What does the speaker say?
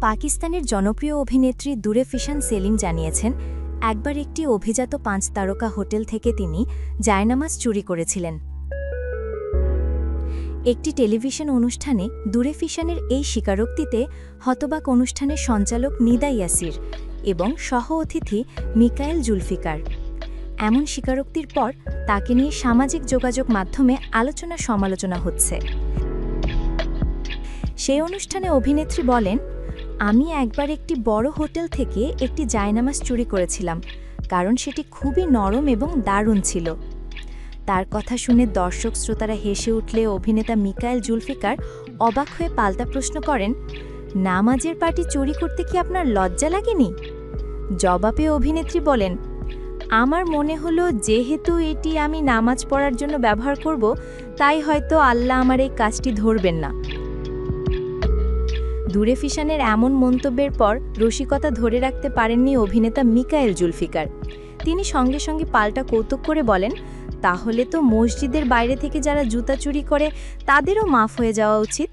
পাকিস্তানের জনপ্রিয় অভিনেত্রী দূরে ফিশান সেলিম জানিয়েছেন, একবার একটি অভিজাত পাঁচ তারকা হোটেল থেকে তিনি জায়নামাজ চুরি করেছিলেন। একটি টেলিভিশন অনুষ্ঠানে দূরে ফিশানের এই স্বীকারোক্তিতে হতবাক অনুষ্ঠানের সঞ্চালক নিদা ইয়াসির এবং সহ অতিথি মিকায়েল জুলফিকার। এমন স্বীকারোক্তির পর তাকে নিয়ে সামাজিক যোগাযোগ মাধ্যমে আলোচনা সমালোচনা হচ্ছে। সেই অনুষ্ঠানে অভিনেত্রী বলেন আমি একবার একটি বড় হোটেল থেকে একটি জায়নামাজ চুরি করেছিলাম, কারণ সেটি খুবই নরম এবং দারুণ ছিল। তার কথা শুনে দর্শক শ্রোতারা হেসে উঠলে অভিনেতা মিকায়েল জুলফিকার অবাক হয়ে পাল্টা প্রশ্ন করেন, নামাজের পার্টি চুরি করতে কি আপনার লজ্জা লাগেনি? জবাবে অভিনেত্রী বলেন, আমার মনে হলো যেহেতু এটি আমি নামাজ পড়ার জন্য ব্যবহার করব, তাই হয়তো আল্লাহ আমার এই কাজটি ধরবেন না। দূরে ফিশানের এমন মন্তব্যের পর রসিকতা ধরে রাখতে পারেননি অভিনেতা মিকায়েল জুলফিকার। তিনি সঙ্গে সঙ্গে পাল্টা কৌতুক করে বলেন, তাহলে তো মসজিদের বাইরে থেকে যারা জুতা চুরি করে, তাদেরও মাফ হয়ে যাওয়া উচিত।